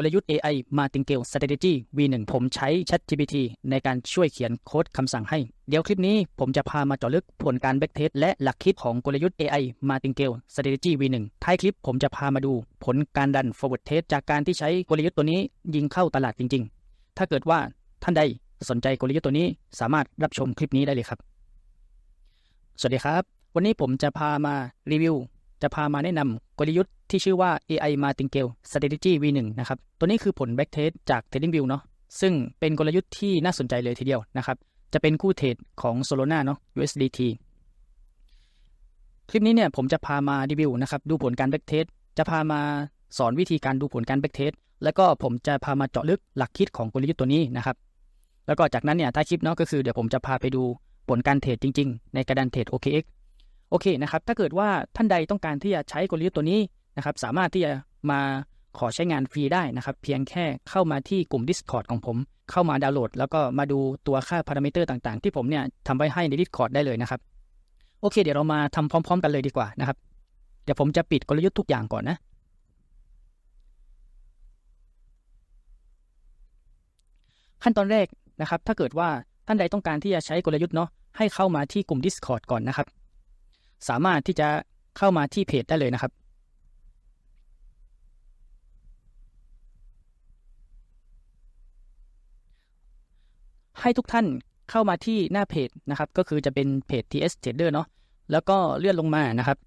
กลยุทธ์ AI Martingale Strategy V1 ผมใช้ ChatGPT ในการช่วยเขียนโค้ดคำสั่งให้ เดี๋ยวคลิปนี้ผมจะพามาเจาะลึกผลการแบ็กเทสและหลักคิดของกลยุทธ์ AI Martingale Strategy V1 ท้ายคลิปผมจะพามาดูผลการดัน forward test จากการที่ใช้กลยุทธ์ตัวนี้ยิงเข้าตลาดจริง ๆ ถ้าเกิดว่าท่านใดสนใจกลยุทธ์ตัวนี้สามารถรับชมคลิปนี้ได้เลยครับ สวัสดีครับ วันนี้ผมจะพามารีวิว จะพามาแนะนำกลยุทธ์ที่ชื่อว่า AI Martingale Strategy V1 นะครับ ตัวนี้คือผล backtest จาก TradingView เนาะ ซึ่งเป็นกลยุทธ์ที่น่าสนใจเลยทีเดียวนะครับ จะเป็นคู่เทรดของ Solana เนาะ USDT คลิปนี้เนี่ยผมจะพามารีวิวนะครับ ดูผลการ backtest จะพามาสอนวิธีการดูผลการ backtest แล้วก็ผมจะพามาเจาะลึกหลักคิดของกลยุทธ์ตัวนี้นะครับ แล้วก็จากนั้นเนี่ยท้าคลิปเนาะก็คือเดี๋ยวผมจะพาไปดูผลการเทรดจริง ๆ ในกระดานเทรด OKX โอเคนะครับ ถ้าเกิดว่าท่านใดต้องการที่จะใช้กลยุทธ์ตัวนี้นะครับ สามารถที่จะมาขอใช้งานฟรีได้นะครับ เพียงแค่เข้ามาที่กลุ่ม Discord ของผม เข้ามาดาวน์โหลด แล้วก็มาดูตัวค่าพารามิเตอร์ต่างๆ ที่ผมเนี่ยทำไว้ให้ใน Discord ได้เลยนะครับ โอเค เดี๋ยวเรามาทำพร้อม ๆ กันเลยดีกว่านะครับ เดี๋ยวผมจะปิดกลยุทธ์ทุกอย่างก่อนนะ ขั้นตอนแรกนะครับ ถ้าเกิดว่าท่านใดต้องการที่จะใช้กลยุทธ์เนาะให้เข้ามาที่กลุ่ม Discord ก่อนนะครับ สามารถที่จะเข้ามาที่เพจได้เลยนะครับ ให้ทุกท่านเข้ามาที่หน้าเพจนะครับ ก็คือจะเป็นเพจ TS Trader เนาะแล้วก็เลื่อนลงมานะครับ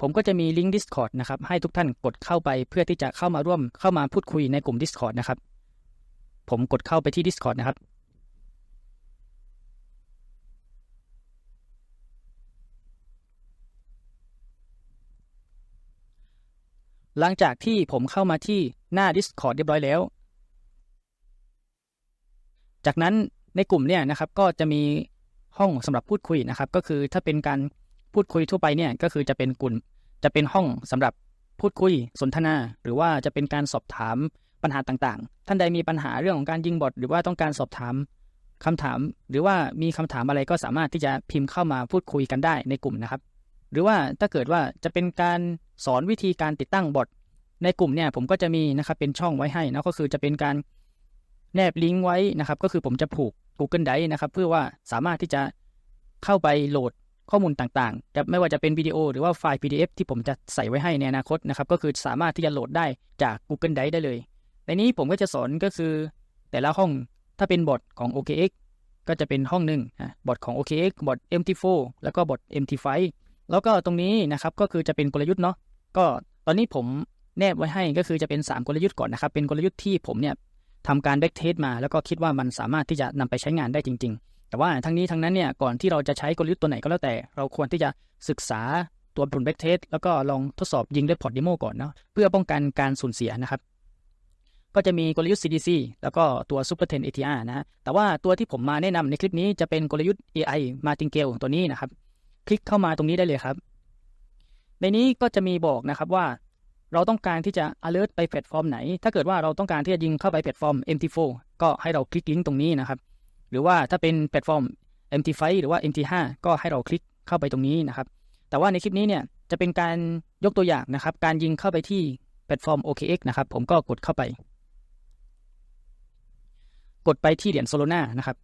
ผมก็จะมีลิงก์ Discord นะครับ ให้ทุกท่านกดเข้าไปเพื่อที่จะเข้ามาร่วมเข้ามาพูดคุยในกลุ่ม Discord นะครับ ผมกดเข้าไปที่ Discord นะครับ หลังจากที่ผมเข้ามาที่หน้า Discord เรียบร้อยแล้ว จากนั้นในกลุ่มเนี่ยนะครับก็จะมีห้องสำหรับพูดคุยนะครับ ก็คือถ้าเป็นการพูดคุยทั่วไปเนี่ยก็คือจะเป็นกลุ่มจะเป็นห้องสำหรับพูดคุยสนทนา หรือว่าจะเป็นการสอบถามปัญหาต่างๆ ท่านใดมีปัญหาเรื่องของการยิงบอทหรือว่าต้องการสอบถามคำถาม หรือว่ามีคำถามอะไรก็สามารถที่จะพิมพ์เข้ามาพูดคุยกันได้ในกลุ่มนะครับ หรือว่าถ้าเกิดว่าจะเป็นการสอนวิธีการติดตั้งบอท ในกลุ่มเนี่ยผมก็จะมีนะครับเป็นช่องไว้ให้นะก็คือจะเป็นการแนบลิงก์ไว้นะครับ ก็คือผมจะผูก Google Drive นะครับ เพื่อว่าสามารถที่จะเข้าไปโหลดข้อมูลต่างๆจะไม่ว่าจะเป็นวิดีโอหรือว่าไฟล์ PDF ที่ผมจะใส่ไว้ให้ในอนาคตนะครับ ก็คือสามารถที่จะโหลดได้จาก Google Drive ได้เลย ในนี้ผมก็จะสอนก็คือ แต่ละห้องถ้าเป็นบอทของ OKX ก็จะเป็นห้องหนึ่งบอทของ OKX บอท MT4 แล้วก็บอท MT5 แล้วก็ตรงนี้นะครับก็คือจะเป็นกลยุทธ์เนาะก็ตอนนี้ผม แนบไว้ให้ก็คือจะเป็น 3 กลยุทธ์ก่อนนะครับ เป็นกลยุทธ์ที่ผมเนี่ยทำการแบ็กเทสมา แล้วก็คิดว่ามันสามารถที่จะนำไปใช้งานได้จริง ๆ แต่ว่าทั้งนี้ทั้งนั้นเนี่ยก่อนที่เราจะใช้กลยุทธ์ตัวไหนก็แล้วแต่ เราควรที่จะศึกษาตัวผลแบ็กเทสแล้วก็ลองทดสอบยิงด้วยพอร์ตเดโมก่อนเนาะเพื่อป้องกันการสูญเสียนะครับก็จะมีกลยุทธ์ CDC แล้วก็ตัว Super 10 ATR นะแต่ว่าตัวที่ผมมาแนะนำในคลิปนี้จะเป็นกลยุทธ์ AI Martingale ตัวนี้นะครับ คลิกเข้ามาตรงนี้ได้เลยครับ ในนี้ก็จะมีบอกนะครับว่า เราต้องการที่จะ alert ไปแพลตฟอร์มไหน ถ้าเกิดว่าเราต้องการที่จะยิงเข้าไปแพลตฟอร์ม MT4 ก็ให้เราคลิกลิงก์ตรงนี้นะครับ หรือว่าถ้าเป็นแพลตฟอร์ม MT5 หรือว่า MT5 ก็ให้เราคลิกเข้าไปตรงนี้นะครับ แต่ว่าในคลิปนี้เนี่ยจะเป็นการยกตัวอย่างนะครับ การยิงเข้าไปที่แพลตฟอร์ม OKX นะครับ ผมก็กดเข้าไป กดไปที่เหรียญโซโลนานะครับ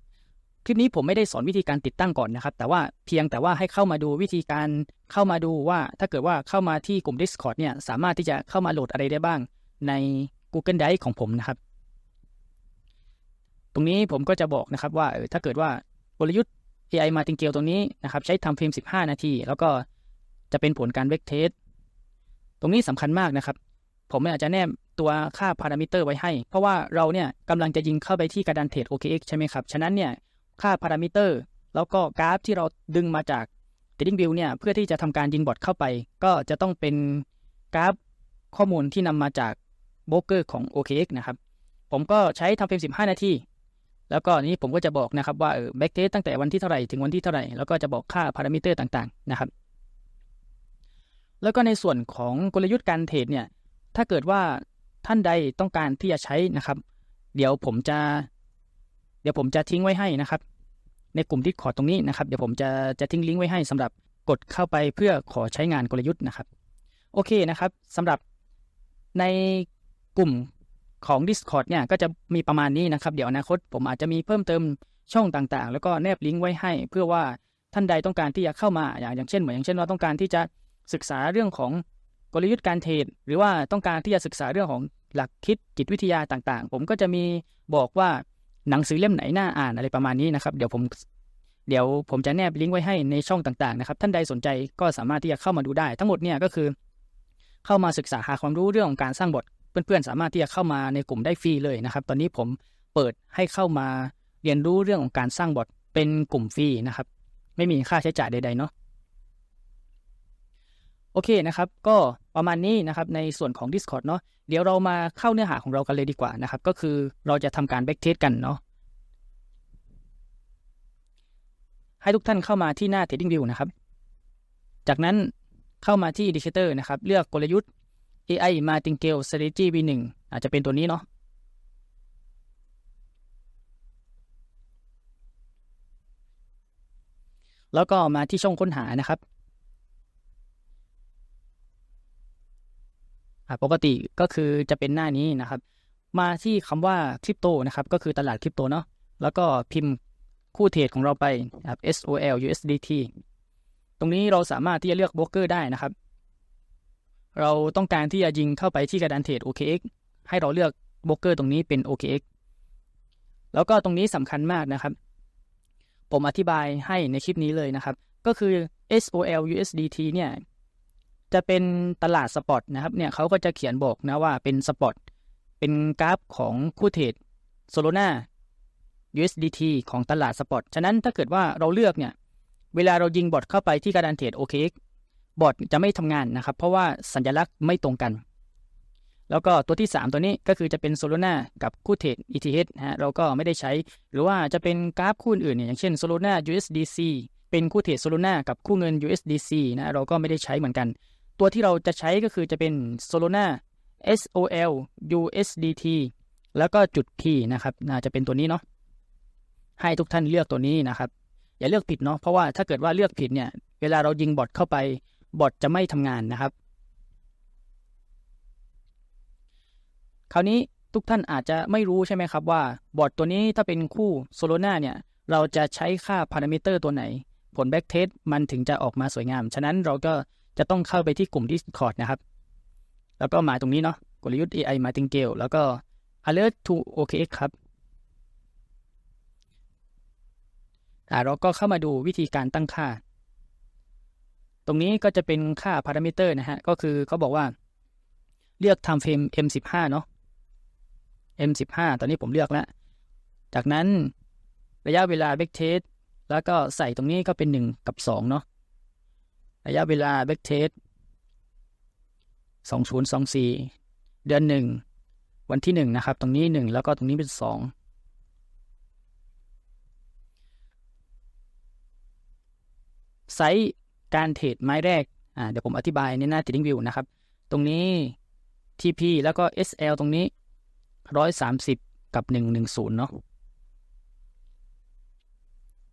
คลิปนี้ผมไม่ได้สอนวิธีการติดตั้งก่อนนะครับ แต่ว่าเพียงแต่ว่าให้เข้ามาดูวิธีการเข้ามาดูว่า ถ้าเกิดว่าเข้ามาที่กลุ่ม Discord เนี่ยสามารถที่จะเข้ามาโหลดอะไรได้บ้างใน Google Drive ของผมนะครับ ตรงนี้ผมก็จะบอกนะครับว่าถ้าเกิดว่ากลยุทธ์ AI Martingale ตรงนี้นะครับใช้ทำเฟรม15 นาที แล้วก็จะเป็นผลการเวกเทสตรงนี้สำคัญมากนะครับ ผมอาจจะแนบตัวค่าพารามิเตอร์ไว้ให้ เพราะว่าเราเนี่ยกำลังจะยิงเข้าไปที่กระดานเทรด OKX ใช่ไหมครับ ฉะนั้นเนี่ย ค่าพารามิเตอร์แล้วก็กราฟที่เราดึงมาจาก TradingView เนี่ยเพื่อที่จะทำการยิงบอทเข้าไป ก็จะต้องเป็นกราฟข้อมูลที่นำมาจากโบรกเกอร์ของ OKX นะครับ ผมก็ใช้ทำเฟรม 15 นาที แล้วก็นี้ผมก็จะบอกนะครับว่าเออแบ็กเทสตั้งแต่วันที่เท่าไหร่ถึงวันที่เท่าไหร่ แล้วก็จะบอกค่าพารามิเตอร์ต่างๆนะครับ แล้วก็ในส่วนของกลยุทธ์การเทรดเนี่ย ถ้าเกิดว่าท่านใดต้องการที่จะใช้นะครับ เดี๋ยวผมจะ เดี๋ยวผมจะทิ้งไว้ให้นะครับ ในกลุ่มที่ขอตรงนี้นะครับเดี๋ยวผมจะจะทิ้งลิงก์ไว้ให้สำหรับกดเข้าไปเพื่อขอใช้งานกลยุทธ์นะครับ โอเคนะครับสำหรับในกลุ่มของ Discord เนี่ยก็จะมีประมาณนี้นะครับ เดี๋ยวอนาคตผมอาจจะมีเพิ่มเติมช่องต่างๆ แล้วก็แนบลิงก์ไว้ให้ เพื่อว่าท่านใดต้องการที่จะเข้ามาอย่างอย่างเช่นเหมือนอย่างเช่นว่าต้องการที่จะศึกษาเรื่องของกลยุทธ์การเทรดหรือว่าต้องการที่จะศึกษาเรื่องของหลักคิดจิตวิทยาต่างๆ ผมก็จะมีบอกว่า หนังสือเล่มไหนน่าอ่านอะไรประมาณนี้นะครับ เดี๋ยวผมเดี๋ยวผมจะแนบลิงก์ไว้ให้ในช่องต่างๆนะครับ ท่านใดสนใจก็สามารถที่จะเข้ามาดูได้ ทั้งหมดเนี่ยก็คือ เข้ามาศึกษาหาความรู้เรื่องของการสร้างบทเพื่อนๆ สามารถที่จะเข้ามาในกลุ่มได้ฟรีเลยนะครับ ตอนนี้ผมเปิดให้เข้ามาเรียนรู้เรื่องของการสร้างบทเป็นกลุ่มฟรีนะครับ ไม่มีค่าใช้จ่ายใดๆเนาะ โอเคนะครับ ก็ประมาณนี้นะครับในส่วนของ Discord เนาะเดี๋ยวเรามาเข้าเนื้อหาของเรากันเลยดีกว่านะครับ ก็คือเราจะทำการแบ็กเทสกันเนาะให้ทุกท่านเข้ามาที่หน้า Trading View นะครับ จากนั้นเข้ามาที่ Indicator นะครับ เลือกกลยุทธ์ AI Martingale Strategy V1 อาจจะเป็นตัวนี้เนาะแล้วก็มาที่ช่องค้นหานะครับ ปกติก็คือจะเป็นหน้านี้นะครับ มาที่คำว่าคริปโตนะครับ ก็คือตลาดคริปโตเนาะแล้วก็พิมพ์คู่เทรดของเราไปครับ SOL USDT ตรงนี้เราสามารถที่จะเลือกโบรกเกอร์ได้นะครับ เราต้องการที่จะยิงเข้าไปที่กระดานเทรด OKX ให้เราเลือกโบรกเกอร์ตรงนี้เป็น OKX แล้วก็ตรงนี้สำคัญมากนะครับ ผมอธิบายให้ในคลิปนี้เลยนะครับ ก็คือ SOL USDT เนี่ย จะเป็นตลาดสปอตนะครับเนี่ยเขาก็จะเขียนบอกนะว่าเป็นสปอตเป็นกราฟของคู่เทรดโซโลนา USDT ของตลาดสปอตฉะนั้นถ้าเกิดว่าเราเลือกเนี่ยเวลาเรายิงบอทเข้าไปที่การะดานเทรด OKX บอทจะไม่ทำงานนะครับ เพราะว่าสัญลักษณ์ไม่ตรงกัน แล้วก็ตัวที่ 3 ตัวนี้ก็คือจะเป็นโซโลนากับคู่เทรด ETH ฮะเราก็ไม่ได้ใช้ หรือว่าจะเป็นกราฟคู่อื่นเนี่ยอย่างเช่นโซโลนา USDC เป็นคู่เทรดโซโลนากับคู่เงิน USDC นะเราก็ไม่ได้ใช้เหมือนกัน ตัวที่เราจะใช้ก็คือจะเป็น Solana SOL USDT แล้วก็จุด P นะครับน่าจะเป็นตัวนี้เนาะให้ทุกท่านเลือกตัวนี้นะครับ อย่าเลือกผิดเนาะเพราะว่าถ้าเกิดว่าเลือกผิดเนี่ย เวลาเรายิงบอทเข้าไปบอทจะไม่ทำงานนะครับ คราวนี้ทุกท่านอาจจะไม่รู้ใช่ไหมครับว่าบอทตัวนี้ถ้าเป็นคู่โซโลนาเนี่ย เราจะใช้ค่าพารามิเตอร์ตัวไหน ผลแบ็กเทสมันถึงจะออกมาสวยงาม ฉะนั้นเราก็ จะต้องเข้าไปที่กลุ่ม Discord นะครับ แล้วก็มาตรงนี้เนาะกลยุทธ์ AI Martingale แล้วก็ alert to OKX ครับอ่าเราก็เข้ามาดูวิธีการตั้งค่า ตรงนี้ก็จะเป็นค่าพารามิเตอร์นะฮะ ก็คือเขาบอกว่า เลือก time frame M15 เนาะ M15 ตอนนี้ผมเลือกแล้ว จากนั้นระยะเวลา backtest แล้วก็ใส่ตรงนี้ก็เป็น 1 กับ 2 เนาะ ระยะเวลาแบ็กเทสสองศูนย์สองสี่เดือนหนึ่ง วันที่หนึ่งนะครับ ตรงนี้หนึ่งแล้วก็ตรงนี้เป็นสองไซส์การเทรดไม้แรกอ่าเดี๋ยวผมอธิบายในหน้า Trading View นะครับ ตรงนี้ TP แล้วก็ SL ตรงนี้ร้อยสามสิบกับหนึ่งหนึ่งศูนย์เนาะ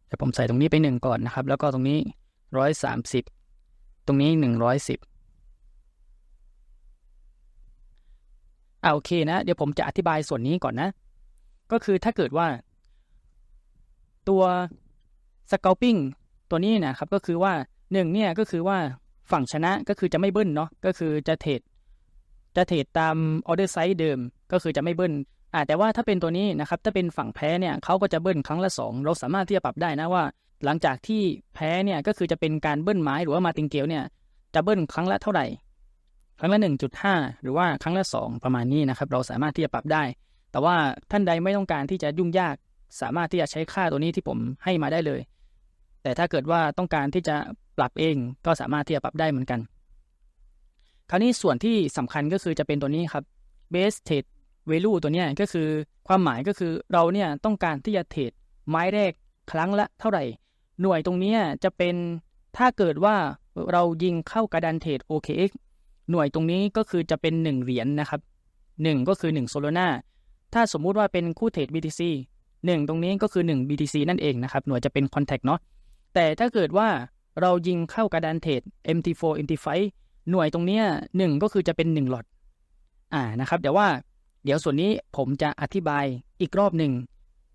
เดี๋ยวผมใส่ตรงนี้ไปหนึ่งก่อนนะครับ แล้วก็ตรงนี้ร้อยสามสิบ รงนี้หนึ่งร้อยสิบอ่าโอเคนะ เดี๋ยวผมจะอธิบายส่วนนี้ก่อนนะ ก็คือถ้าเกิดว่า ตัว scalping ตัวนี้นะครับ ก็คือว่าหนึ่งเนี่ยก็คือว่าฝั่งชนะก็คือจะไม่เบิ้ลเนาะก็คือจะเทรดจะเทรดตามออเดอร์ไซส์เดิมก็คือจะไม่เบิ้ลอ่าแต่ว่าถ้าเป็นตัวนี้นะครับ ถ้าเป็นฝั่งแพ้เนี่ยเขาก็จะเบิ้ลครั้งละสองเราสามารถที่จะปรับได้นะว่า หลังจากที่แพ้เนี่ยก็คือจะเป็นการเบิ้ลไม้หรือว่ามาติงเกลเนี่ยจะเบิ้ลครั้งละเท่าไหร่ ครั้งละ 1.5 หรือว่าครั้งละ 2 ประมาณนี้นะครับ เราสามารถที่จะปรับได้ แต่ว่าท่านใดไม่ต้องการที่จะยุ่งยาก สามารถที่จะใช้ค่าตัวนี้ที่ผมให้มาได้เลย แต่ถ้าเกิดว่าต้องการที่จะปรับเองก็สามารถที่จะปรับได้เหมือนกัน คราวนี้ส่วนที่สำคัญก็คือจะเป็นตัวนี้ครับ base trade value ตัวนี้ก็คือความหมายก็คือเราเนี่ยต้องการที่จะเทรดไม้แรกครั้งละเท่าไหร่ หน่วยตรงนี้จะเป็นถ้าเกิดว่าเรายิงเข้ากระดานเทรด OKX หน่วยตรงนี้ก็คือจะเป็น 1 เหรียญนนะครับ 1 ก็คือ1โซโลนาถ้าสมมุติว่าเป็นคู่เทรด BTC 1 ตรงนี้ก็คือ 1 BTC นั่นเองนะครับ หน่วยจะเป็น Contact เนาะแต่ถ้าเกิดว่าเรายิงเข้ากระดานเทรด MT4 MT5 หน่วยตรงนี้1ก็คือจะเป็น 1 หลอดอ่านะครับเดี๋ยวว่าเดี๋ยวส่วนนี้ผมจะอธิบายอีกรอบหนึ่ง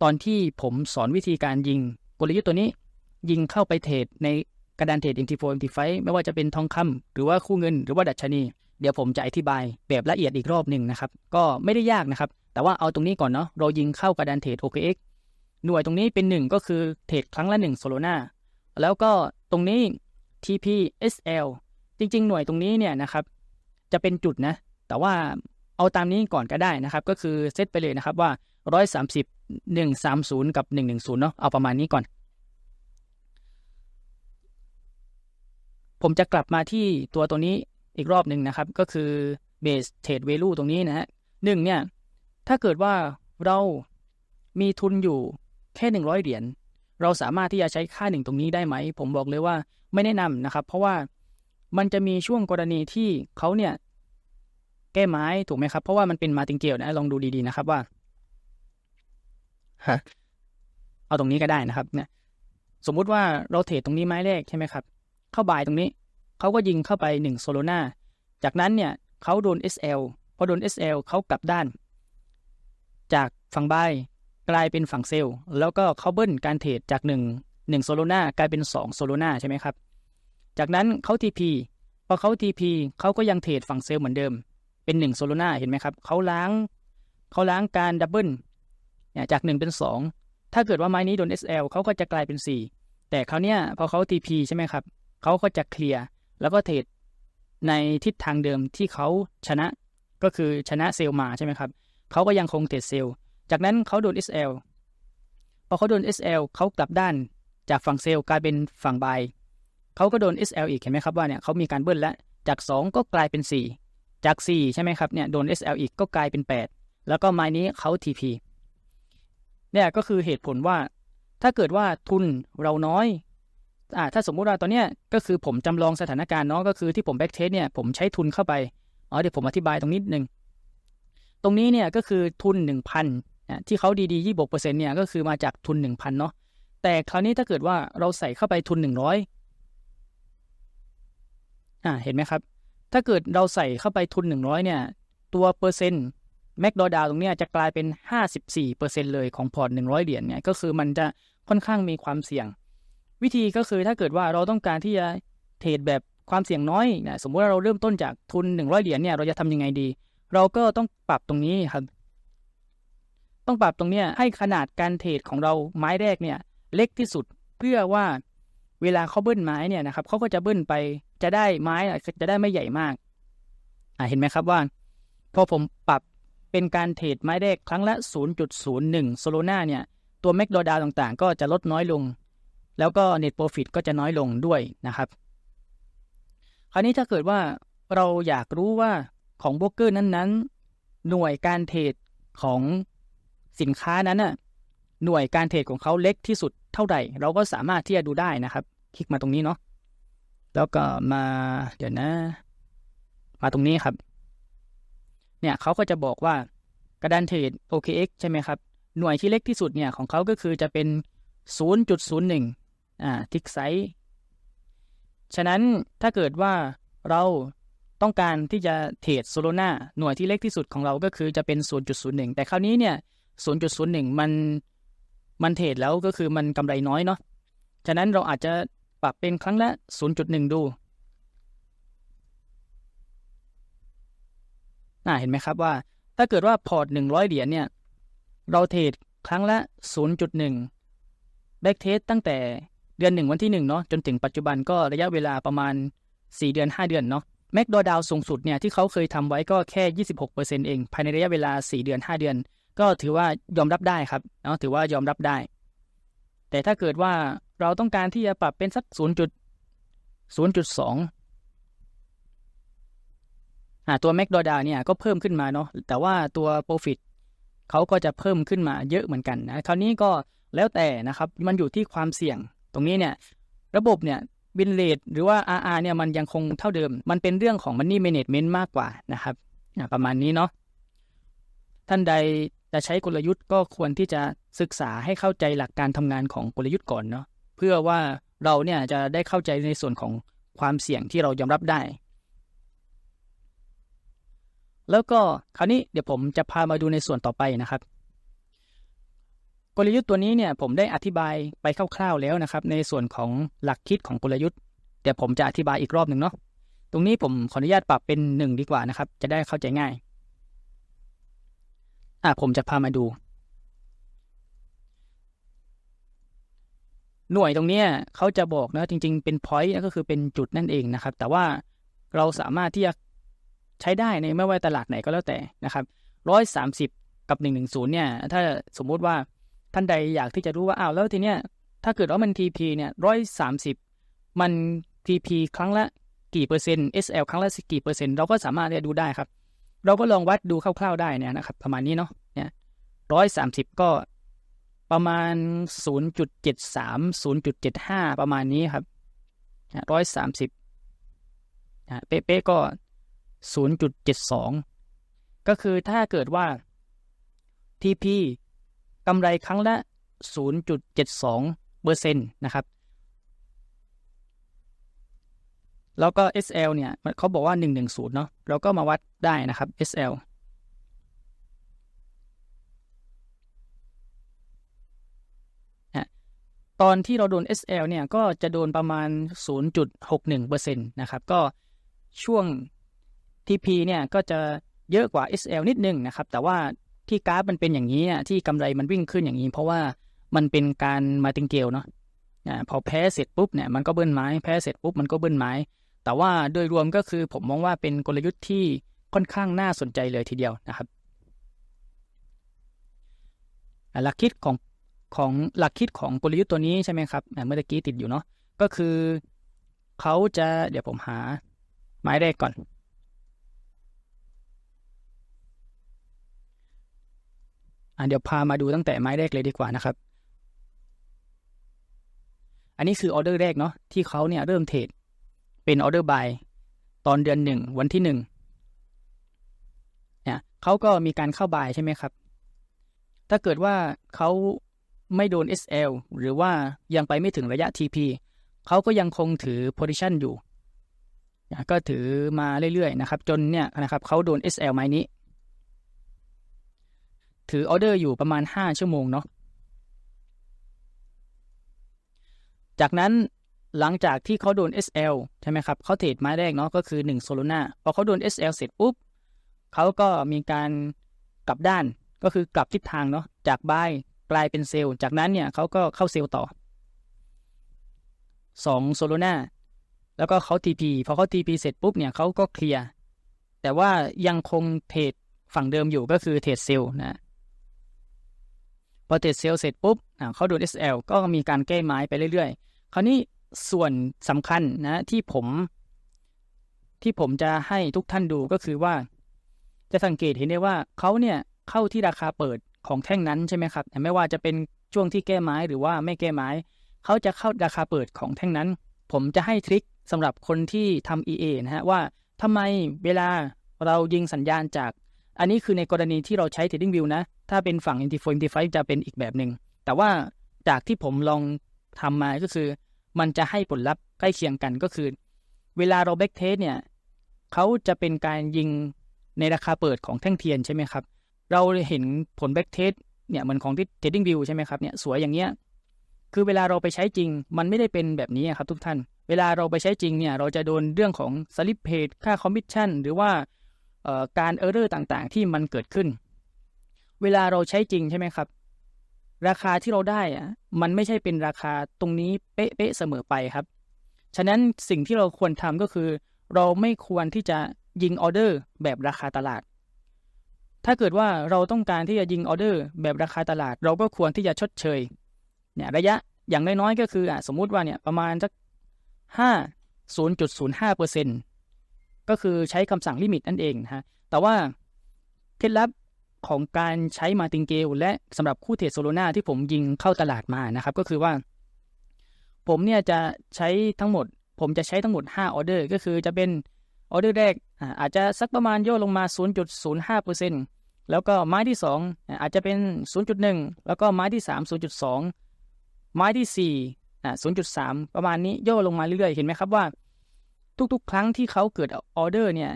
ตอนที่ผมสอนวิธีการยิงกลยุทธ์ตัวนี้ ยิงเข้าไปเทรดในกระดานเทรด MT4 MT5 ไม่ว่าจะเป็นทองคำหรือว่าคู่เงิน หรือว่าดัชนี เดี๋ยวผมจะอธิบายแบบละเอียดอีกรอบหนึ่งนะครับ ก็ไม่ได้ยากนะครับ แต่ว่าเอาตรงนี้ก่อนเนาะเรายิงเข้ากระดานเทรด OKX หน่วยตรงนี้เป็น 1 ก็คือเทรดครั้งละ1โซโลนาแล้วก็ตรงนี้ TPSL จริง ๆ หน่วยตรงนี้เนี่ยนะครับจะเป็นจุดนะ แต่ว่าเอาตามนี้ก่อนก็ได้นะครับ ก็คือเซตไปเลยนะครับว่า 130 130 กับ 110 เนาะเอาประมาณนี้ก่อน ผมจะกลับมาที่ตัวตัวนี้อีกรอบหนึ่งนะครับ ก็คือ base trade value ตรงนี้นะฮะหนึ่งเนี่ย ถ้าเกิดว่าเรามีทุนอยู่แค่ 100 เหรียญเราสามารถที่จะใช้ค่าหนึ่งตรงนี้ได้ไหม ผมบอกเลยว่าไม่แนะนำนะครับ เพราะว่ามันจะมีช่วงกรณีที่เขาเนี่ย แก้ไม้ถูกไหมครับ เพราะว่ามันเป็นมาติงเกลนะลองดูดีๆนะครับว่าฮะเอาตรงนี้ก็ได้นะครับ เนี่ย สมมุติว่าเราเทรดตรงนี้ไม้แรกใช่ไหมครับ เข้าบายตรงนี้ เขาก็ยิงเข้าไป1โซโลนาจากนั้นเนี่ยเขาโดน SL พอโดน SL เขากลับด้าน จากฝั่งบายกลายเป็นฝั่งเซลล์แล้วก็เขาเบิ้ลการเทรดจาก1 1โซโลนากลายเป็น2โซโลนาใช่ไหมครับ จากนั้นเขา TP พอเขา TP เขาก็ยังเทรดฝั่งเซลล์เหมือนเดิม เป็น1โซโลนาเห็นไหมครับเขาล้างเขาล้างการดับเบิลเนี่ยจาก1เป็น2ถ้าเกิดว่าไม้นี้โดน SL เขาก็จะกลายเป็น4แต่เขาเนี่ยพอเขา TP ใช่ไหมครับ เขาก็จะเคลียร์แล้วก็เทรดในทิศทางเดิมที่เขาชนะก็คือชนะเซลล์มาใช่ไหมครับเขาก็ยังคงเทรดเซลล์จากนั้นเขาโดน SL พอเขาโดน SL เขากลับด้านจากฝั่งเซลล์กลายเป็นฝั่งบายเขาก็โดน SL อีกเห็นไหมครับว่าเนี่ยเขามีการเบิ้ลแล้วจาก 2 ก็กลายเป็น 4 จาก 4 ใช่ไหมครับเนี่ยโดน SL อีกก็กลายเป็น 8 แล้วก็ไม้นี้เขา TP เนี่ยก็คือเหตุผลว่า ถ้าเกิดว่าทุนเราน้อย อ่าถ้าสมมุติว่าตอนเนี้ยก็คือผมจำลองสถานการณ์เนาะก็คือที่ผมแบ็กเทสเนี่ยผมใช้ทุนเข้าไปอ๋อเดี๋ยวผมอธิบายตรงนิดนึงตรงนี้เนี่ยก็คือทุน 1,000นะที่เขาดีๆยี่บกเปอร์เซ็นต์เนี่ยก็คือมาจากทุน 1,000เนาะแต่คราวนี้ถ้าเกิดว่าเราใส่เข้าไปทุน 100อ่าเห็นไหมครับ ถ้าเกิดเราใส่เข้าไปทุน 100เนี่ยตัวเปอร์เซ็นต์แม็กดอดาวตรงนี้จะกลายเป็น 54เปอร์เซ็นเลยของพอร์ต100 เหรียญเนี่ยก็คือมันจะค่อนข้างมีความเสี่ยง วิธีก็คือถ้าเกิดว่าเราต้องการที่จะเทรดแบบความเสี่ยงน้อยนะสมมุติว่าเราเริ่มต้นจากทุน 100 เหรียญเนี่ยเราจะทำยังไงดี เราก็ต้องปรับตรงนี้ครับ ต้องปรับตรงเนี้ยให้ขนาดการเทรดของเราไม้แรกเนี่ย เล็กที่สุดเพื่อว่าเวลาเขาเบิ้ลไม้เนี่ยนะครับเขาก็จะเบิ้ลไปจะได้ไม้จะได้ไม่ใหญ่มากอ่าเห็นไหมครับว่า พอผมปรับเป็นการเทรดไม้แรกครั้งละ 0.01โซโลนาเนี่ยตัวแมกโดดาวต่างๆ ก็จะลดน้อยลง แล้วก็เน็ตโปรฟิตก็จะน้อยลงด้วยนะครับ คราวนี้ถ้าเกิดว่าเราอยากรู้ว่าของโบรกเกอร์นั้นๆ หน่วยการเทรดของสินค้านั้นน่ะหน่วยการเทรดของเขาเล็กที่สุดเท่าไหร่ เราก็สามารถที่จะดูได้นะครับ คลิกมาตรงนี้เนาะแล้วก็มาเดี๋ยวนะ มาตรงนี้ครับ เนี่ยเขาก็จะบอกว่ากระดานเทรด OKX ใช่ไหมครับ หน่วยที่เล็กที่สุดเนี่ยของเขาก็คือจะเป็น 0.01 อ่าทิกไซส์ฉะนั้นถ้าเกิดว่าเราต้องการที่จะเทรดโซโลนาหน่วยที่เล็กที่สุดของเราก็คือจะเป็น 0.01 แต่คราวนี้เนี่ย 0.01 มันมันเทรดแล้วก็คือมันกำไรน้อยเนาะฉะนั้นเราอาจจะปรับเป็นครั้งละ 0.1 ดูน่าเห็นไหมครับว่า ถ้าเกิดว่าพอร์ต 100 เหรียญเนี่ย เราเทรดครั้งละ 0.1 แบ็กเทสตั้งแต่ เดือน1วันที่1เนาะจนถึงปัจจุบันก็ระยะเวลาประมาณ 4 เดือน 5 เดือนเนาะแม็กดอดาวสูงสุดเนี่ยที่เขาเคยทำไว้ก็แค่ 26%เองภายในระยะเวลา 4 เดือน 5 เดือน ก็ถือว่ายอมรับได้ครับเนาะถือว่ายอมรับได้ แต่ถ้าเกิดว่าเราต้องการที่จะปรับเป็นสัก 0.0.2อ่าตัว m a c d o d a เนี่ยก็เพิ่มขึ้นมาเนาะแต่ว่าตัว Profit เขาก็จะเพิ่มขึ้นมาเยอะเหมือนกันนะคราวนี้ก็แล้วแต่นะครับ มันอยู่ที่ความเสี่ยง ตรงนี้เนี่ยระบบเนี่ยบินเลทหรือว่า RR เนี่ยมันยังคงเท่าเดิม มันเป็นเรื่องของ Money Management มากกว่านะครับประมาณนี้เนาะท่านใดจะใช้กลยุทธ์ก็ควรที่จะศึกษาให้เข้าใจหลักการทำงานของกลยุทธ์ก่อนเนาะเพื่อว่าเราเนี่ยจะได้เข้าใจในส่วนของความเสี่ยงที่เรายอมรับได้ แล้วก็คราวนี้เดี๋ยวผมจะพามาดูในส่วนต่อไปนะครับ กลยุทธ์ตัวนี้เนี่ยผมได้อธิบายไปคร่าวๆแล้วนะครับ ในส่วนของหลักคิดของกลยุทธ์เดี๋ยวผมจะอธิบายอีกรอบหนึ่งเนาะตรงนี้ผมขออนุญาตปรับเป็นหนึ่งดีกว่านะครับ จะได้เข้าใจง่ายอะผมจะพามาดู หน่วยตรงนี้เขาจะบอกนะจริง ๆ เป็น point ก็คือเป็นจุดนั่นเองนะครับ แต่ว่าเราสามารถที่จะใช้ได้ในไม่ว่าตลาดไหนก็แล้วแต่นะครับร้อยสามสิบกับหนึ่งหนึ่งศูนย์เนี่ย ถ้าสมมุติว่า ท่านใดอยากที่จะรู้ว่าอ้าวแล้วทีเนี้ยถ้าเกิดว่ามัน TP เนี่ยร้อยสามสิบมัน TP ครั้งละกี่เปอร์เซ็นต์ SL ครั้งละกี่เปอร์เซ็นต์เราก็สามารถจะดูได้ครับ เราก็ลองวัดดูคร่าวๆได้เนี่ยนะครับประมาณนี้เนาะเนี่ยร้อยสามสิบก็ประมาณศูนย์จุดเจ็ดสามศูนย์จุดเจ็ดห้าประมาณนี้ครับร้อยสามสิบเป๊ะๆก็ศูนย์จุดเจ็ดสองก็คือถ้าเกิดว่า TP กำไรครั้งละ 0.72เปอร์เซ็นต์นะครับ แล้วก็ SL เนี่ยเขาบอกว่า 110 เนาะเราก็มาวัดได้นะครับ SL ตอนที่เราโดน SL เนี่ยก็จะโดนประมาณ 0.61%นะครับ ก็ช่วง TP เนี่ยก็จะเยอะกว่า SL นิดนึงนะครับ แต่ว่า ที่กราฟมันเป็นอย่างนี้ที่กำไรมันวิ่งขึ้นอย่างนี้ เพราะว่ามันเป็นการมาติงเกลเนาะพอแพ้เสร็จปุ๊บเนี่ยมันก็เบิ้ลไม้แพ้เสร็จปุ๊บมันก็เบิ้ลไม้ แต่ว่าโดยรวมก็คือผมมองว่าเป็นกลยุทธ์ที่ค่อนข้างน่าสนใจเลยทีเดียวนะครับหลักคิดของของหลักคิดของกลยุทธ์ตัวนี้ใช่ไหมครับเมื่อกี้ติดอยู่เนาะก็คือเขาจะเดี๋ยวผมหาไม้แรกก่อน อะเดี๋ยวพามาดูตั้งแต่ไม้แรกเลยดีกว่านะครับ อันนี้คือออเดอร์แรกเนาะที่เขาเนี่ยเริ่มเทรดเป็นออเดอร์บายตอนเดือนหนึ่งวันที่หนึ่งเนี่ยเขาก็มีการเข้าบายใช่ไหมครับ ถ้าเกิดว่าเขาไม่โดน SL หรือว่ายังไปไม่ถึงระยะ TP เขาก็ยังคงถือ position อยู่ ก็ถือมาเรื่อยๆนะครับ จนเนี่ยนะครับเขาโดน SL ไม้นี้ ถือออเดอร์อยู่ประมาณ 5 ชั่วโมงเนาะจากนั้นหลังจากที่เขาโดน SL ใช่ไหมครับเขาเทรดไม้แรกเนาะก็คือ1โซโลนาพอเขาโดน SL เสร็จปุ๊บเขาก็มีการกลับด้านก็คือกลับทิศทางเนาะจากบายกลายเป็นเซลล์ จากนั้นเนี่ยเขาก็เข้าเซลล์ต่อ2โซโลนาแล้วก็เขา TP พอเขา TP เสร็จปุ๊บเนี่ยเขาก็เคลียร์แต่ว่ายังคงเทรดฝั่งเดิมอยู่ก็คือเทรดเซลล์นะ พอเทรดเซลล์เสร็จปุ๊บเขาดู SL ก็มีการแก้ไม้ไปเรื่อยๆ คราวนี้ส่วนสำคัญนะที่ผม ที่ผมจะให้ทุกท่านดูก็คือว่า จะสังเกตเห็นได้ว่าเขาเนี่ยเข้าที่ราคาเปิดของแท่งนั้นใช่ไหมครับไม่ว่าจะเป็นช่วงที่แก้ไม้หรือว่าไม่แก้ไม้เขาจะเข้าราคาเปิดของแท่งนั้น ผมจะให้ทริคสำหรับคนที่ทำ EA นะฮะว่าทำไมเวลาเรายิงสัญญาณจาก อันนี้คือในกรณีที่เราใช้ Trading View นะ ถ้าเป็นฝั่ง MT4 MT5 จะเป็นอีกแบบหนึ่ง แต่ว่าจากที่ผมลองทำมาก็คือ มันจะให้ผลลัพธ์ใกล้เคียงกันก็คือ เวลาเราแบ็กเทสเนี่ยเขาจะเป็นการยิงในราคาเปิดของแท่งเทียนใช่ไหมครับ เราเห็นผลแบ็กเทสเนี่ยเหมือนของที่ Trading View ใช่ไหมครับเนี่ยสวยอย่างเงี้ยคือเวลาเราไปใช้จริง มันไม่ได้เป็นแบบนี้ครับทุกท่าน เวลาเราไปใช้จริงเนี่ยเราจะโดนเรื่องของสลิปเพจค่าคอมมิชชั่นหรือว่า การเออร์เรอร์ต่างๆ ที่มันเกิดขึ้น เวลาเราใช้จริงใช่ไหมครับ ราคาที่เราได้อะมันไม่ใช่เป็นราคาตรงนี้เป๊ะๆเสมอไปครับ ฉะนั้นสิ่งที่เราควรทำก็คือ เราไม่ควรที่จะยิงออเดอร์แบบราคาตลาด ถ้าเกิดว่าเราต้องการที่จะยิงออเดอร์แบบราคาตลาด เราก็ควรที่จะชดเชยเนี่ยระยะอย่างน้อยๆก็คืออสมมุติว่าเนี่ยประมาณสักห้าศูนย์จุดศูนย์ห้าเปอร์เซ็น ก็คือใช้คำสั่งลิมิตนั่นเองนะฮะ แต่ว่าเคล็ดลับของการใช้มาติงเกลและสำหรับคู่เทรดโซโลนาที่ผมยิงเข้าตลาดมานะครับ ก็คือว่า ผมเนี่ยจะใช้ทั้งหมด ผมจะใช้ทั้งหมด5ออเดอร์ก็คือจะเป็นออเดอร์แรกอาจจะสักประมาณย่อลงมา 0.05%แล้วก็ไม้ที่ 2 อาจจะเป็น 0.1 แล้วก็ไม้ที่ 3 0.2 ไม้ที่4 0.3 ประมาณนี้ย่อลงมาเรื่อยๆ เห็นไหมครับว่า ทุกๆ ครั้งที่เขาเกิดออเดอร์เนี่ย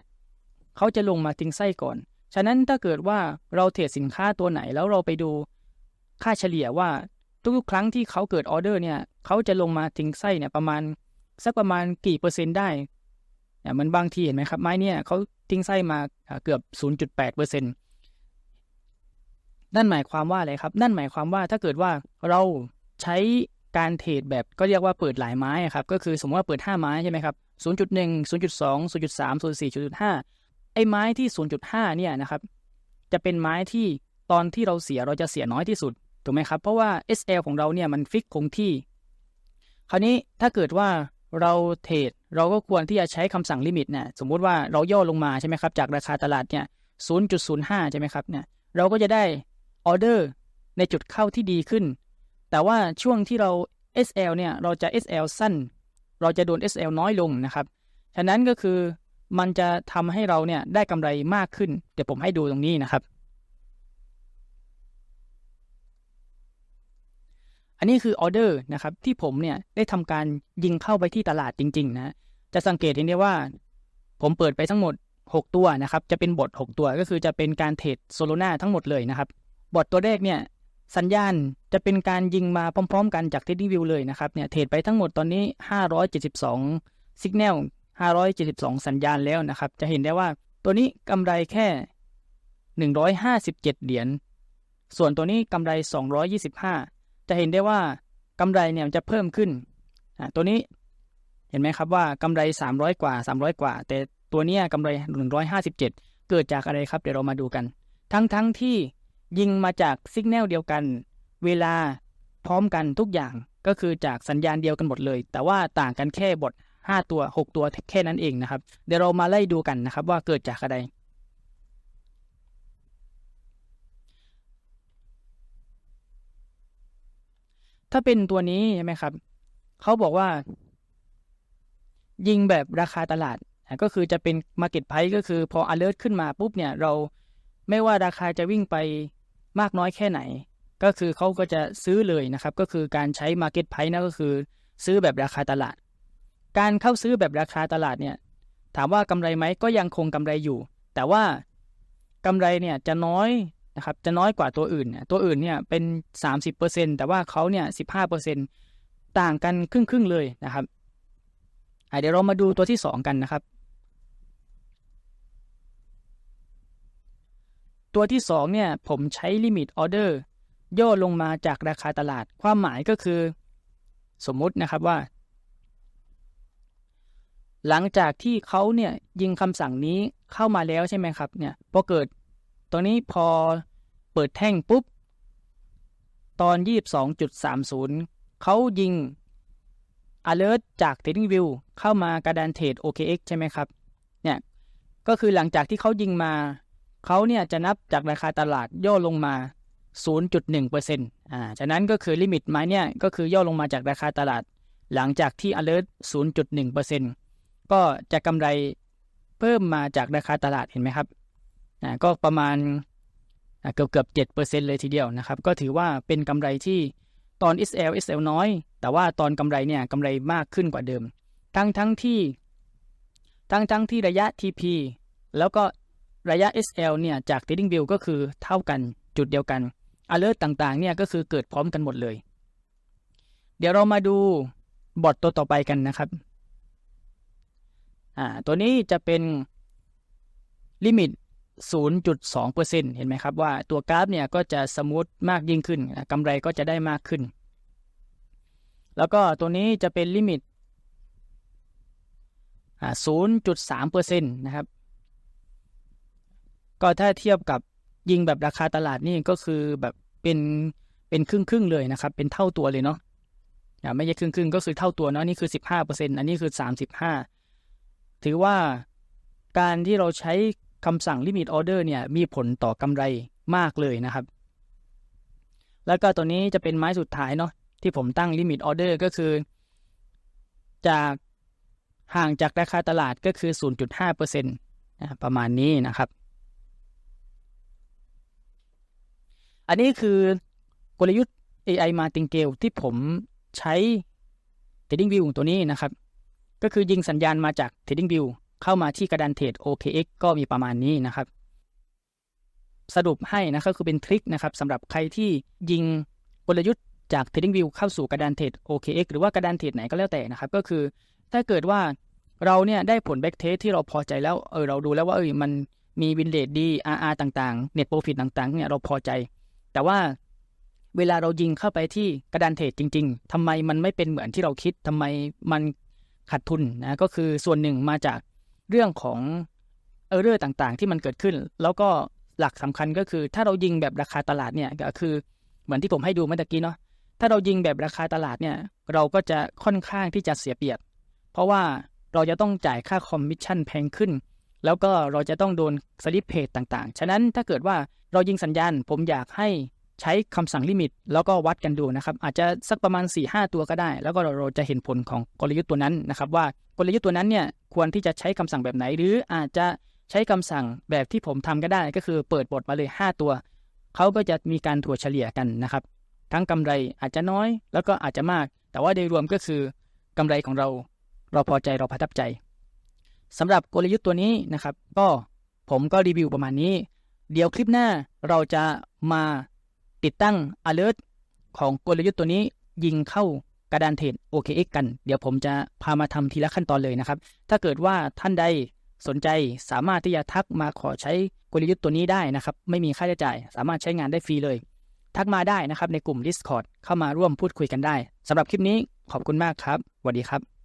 เขาจะลงมาทิ้งไส้ก่อน ฉะนั้นถ้าเกิดว่าเราเทรดสินค้าตัวไหนแล้วเราไปดูค่าเฉลี่ยว่าทุกๆ ครั้งที่เขาเกิดออเดอร์เนี่ยเขาจะลงมาทิ้งไส้เนี่ยประมาณสักประมาณกี่เปอร์เซ็นต์ได้เนี่ยมันบางทีเห็นไหมครับไม้เนี่ยเขาทิ้งไส้มาเกือบ 0.8เปอร์เซ็นต์นั่นหมายความว่าอะไรครับ นั่นหมายความว่าถ้าเกิดว่าเราใช้การเทรดแบบก็เรียกว่าเปิดหลายไม้ครับ ก็คือสมมติว่าเปิด 5 ไม้ใช่ไหมครับ 0.1 0.2 0.3 0.4 0.5 ไอ้ไม้ที่ 0.5 เนี่ยนะครับ จะเป็นไม้ที่ตอนที่เราเสียเราจะเสียน้อยที่สุด ถูกไหมครับ เพราะว่า SL ของเราเนี่ยมันฟิกคงที่ คราวนี้ถ้าเกิดว่าเราเทรดเราก็ควรที่จะใช้คำสั่งลิมิตเนี่ยสมมุติว่าเราย่อลงมาใช่ไหมครับ จากราคาตลาดเนี่ย 0.05 ใช่ไหมครับเนี่ย เราก็จะได้ออเดอร์ในจุดเข้าที่ดีขึ้น แต่ว่าช่วงที่เรา SL เนี่ย เราจะ SL สั้น เราจะโดน SL น้อยลงนะครับ ฉะนั้นก็คือมันจะทำให้เราเนี่ยได้กำไรมากขึ้น เดี๋ยวผมให้ดูตรงนี้นะครับ อันนี้คือออเดอร์นะครับที่ผมเนี่ยได้ทำการยิงเข้าไปที่ตลาดจริงๆนะ จะสังเกตเห็นได้ว่า ผมเปิดไปทั้งหมด 6 ตัวนะครับ จะเป็นบท 6 ตัวก็คือจะเป็นการเทรดโซโลนาทั้งหมดเลยนะครับ บทตัวแรกเนี่ย สัญญาณจะเป็นการยิงมาพร้อม ๆ กันจาก Trading View เลยนะครับเนี่ยเทรดไปทั้งหมดตอนนี้ 572 Signal 572 สัญญาณแล้วนะครับ จะเห็นได้ว่าตัวนี้กำไรแค่ 157 เหรียญส่วนตัวนี้กำไร 225 จะเห็นได้ว่ากำไรเนี่ยจะเพิ่มขึ้นตัวนี้เห็นไหมครับว่ากำไร 300 กว่า 300 กว่า แต่ตัวนี้กำไร 157 เกิดจากอะไรครับเดี๋ยวเรามาดูกัน ทั้งๆทที่ ยิงมาจากสัญญาณเดียวกัน เวลาพร้อมกันทุกอย่างก็คือจากสัญญาณเดียวกันหมดเลย แต่ว่าต่างกันแค่บท 5 ตัว 6 ตัวแค่นั้นเองนะครับ เดี๋ยวเรามาไล่ดูกันนะครับ ว่าเกิดจากอะไรถ้าเป็นตัวนี้ใช่ไหมครับ เขาบอกว่า ยิงแบบราคาตลาด ก็คือจะเป็น Market Price ก็คือพอ alert ขึ้นมาปุ๊บเนี่ย เราไม่ว่าราคาจะวิ่งไป มากน้อยแค่ไหน ก็คือเขาก็จะซื้อเลยนะครับ ก็คือการใช้ Market Price นั่นก็คือ ซื้อแบบราคาตลาด การเข้าซื้อแบบราคาตลาดเนี่ยถามว่ากำไรไหมก็ยังคงกำไรอยู่ แต่ว่ากำไรเนี่ยจะน้อยนะครับจะน้อยกว่าตัวอื่นตัวอื่นเนี่ยเป็น 30%แต่ว่าเขาเนี่ย15%ต่างกันครึ่งครึ่งเลยนะครับเดี๋ยวเรามาดูตัวที่ 2 กันนะครับ ตัวที่2เนี่ยผมใช้ลิมิตออเดอร์ย่อลงมาจากราคาตลาด ความหมายก็คือ สมมุตินะครับว่า หลังจากที่เขาเนี่ยยิงคำสั่งนี้เข้ามาแล้วใช่ไหมครับเนี่ยพอเกิดตรงนี้พอเปิดแท่งปุ๊บ ตอน 22.30 เขายิง alert จาก trading view เข้ามากระดานเทรด OKX ใช่ไหมครับเนี่ยก็คือหลังจากที่เขายิงมา เขาเนี่ยจะนับจากราคาตลาดย่อลงมา 0.1%อ่าฉะนั้นก็คือลิมิตไม้เนี่ยก็คือย่อลงมาจากราคาตลาด หลังจากที่ alert 0.1%ก็จะกำไรเพิ่มมาจากราคาตลาดเห็นไหมครับอ่าก็ประมาณเกือบเกือบเจ็ดเเซ็นเลยทีเดียวนะครับ ก็ถือว่าเป็นกำไรที่ตอน SL SL น้อย แต่ว่าตอนกำไรเนี่ยกำไรมากขึ้นกว่าเดิม ทั้งทั้งที่ ทั้งทั้งที่ระยะ TP แล้วก็ ระยะ SL เนี่ยจาก Trading View ก็คือเท่ากันจุดเดียวกัน alert ต่างๆเนี่ยก็คือเกิดพร้อมกันหมดเลย เดี๋ยวเรามาดูบอทตัวต่อไปกันนะครับอ่าตัวนี้จะเป็นลิมิต 0.2%เห็นไหมครับว่าตัวกราฟเนี่ยก็จะสมูทมากยิ่งขึ้นกำไรก็จะได้มากขึ้น แล้วก็ตัวนี้จะเป็นลิมิตอ่า0.3%นะครับ ก็ถ้าเทียบกับยิงแบบราคาตลาดนี่ก็คือแบบเป็นเป็นครึ่งครึ่งเลยนะครับ เป็นเท่าตัวเลยเนาะอย่าไม่ใช่ครึ่งครึ่งก็คือเท่าตัวเนาะนี่คือสิบห้าเปอร์เซ็นอันนี้คือสามสิบห้าถือว่าการที่เราใช้คำสั่งลิมิตออเดอร์เนี่ยมีผลต่อกำไรมากเลยนะครับ แล้วก็ตัวนี้จะเป็นไม้สุดท้ายเนาะที่ผมตั้งลิมิตออเดอร์ก็คือ จากห่างจากราคาตลาดก็คือ 0.5%ประมาณนี้นะครับ อันนี้คือกลยุทธ์ AI Martingale ที่ผมใช้ Trading View ตัวนี้นะครับ ก็คือยิงสัญญาณมาจาก Trading View เข้ามาที่กระดานเทรด OKX ก็มีประมาณนี้นะครับ สรุปให้นะครับคือเป็นทริคนะครับสำหรับใครที่ยิงกลยุทธ์จาก TradingView เข้าสู่กระดานเทรด OKX หรือว่ากระดานเทรดไหนก็แล้วแต่นะครับ ก็คือถ้าเกิดว่าเราเนี่ยได้ผลแบ็กเทสที่เราพอใจแล้วเออเราดูแล้วว่าเออมันมีวินเลดดี RR ต่างๆ Net Profit ต่างๆเนี่ยเราพอใจ แต่ว่าเวลาเรายิงเข้าไปที่กระดานเทรดจริง ๆทำไมมันไม่เป็นเหมือนที่เราคิดทำไมมันขาดทุนนะก็คือส่วนหนึ่งมาจากเรื่องของเออร์เรอร์ต่างๆ ที่มันเกิดขึ้น แล้วก็หลักสำคัญก็คือ ถ้าเรายิงแบบราคาตลาดเนี่ยก็คือเหมือนที่ผมให้ดูเมื่อกี้เนาะถ้าเรายิงแบบราคาตลาดเนี่ย เราก็จะค่อนข้างที่จะเสียเปรียบ เพราะว่าเราจะต้องจ่ายค่าคอมมิชชั่นแพงขึ้น แล้วก็เราจะต้องโดนสลิปเพจต่างๆ ฉะนั้นถ้าเกิดว่าเรายิงสัญญาณ ผมอยากให้ใช้คำสั่งลิมิต แล้วก็วัดกันดูนะครับ อาจจะสักประมาณ 4-5 ตัวก็ได้ แล้วก็เราจะเห็นผลของกลยุทธ์ตัวนั้นนะครับว่ากลยุทธ์ตัวนั้นเนี่ยควรที่จะใช้คำสั่งแบบไหน หรืออาจจะใช้คำสั่งแบบที่ผมทำก็ได้ ก็คือเปิดบทมาเลย 5 ตัวเขาก็จะมีการถั่วเฉลี่ยกันนะครับ ทั้งกำไรอาจจะน้อย แล้วก็อาจจะมาก แต่ว่าโดยรวมก็คือกำไรของเรา เราพอใจเราประทับใจ สำหรับกลยุทธ์ตัวนี้นะครับ ก็ผมก็รีวิวประมาณนี้ เดี๋ยวคลิปหน้าเราจะมาติดตั้ง alert ของกลยุทธ์ตัวนี้ยิงเข้ากระดานเทรด OKX กัน เดี๋ยวผมจะพามาทำทีละขั้นตอนเลยนะครับ ถ้าเกิดว่าท่านใดสนใจสามารถที่จะทักมาขอใช้กลยุทธ์ตัวนี้ได้นะครับ ไม่มีค่าใช้จ่าย สามารถใช้งานได้ฟรีเลย ทักมาได้นะครับในกลุ่ม Discord เข้ามาร่วมพูดคุยกันได้สำหรับคลิปนี้ขอบคุณมากครับสวัสดีครับ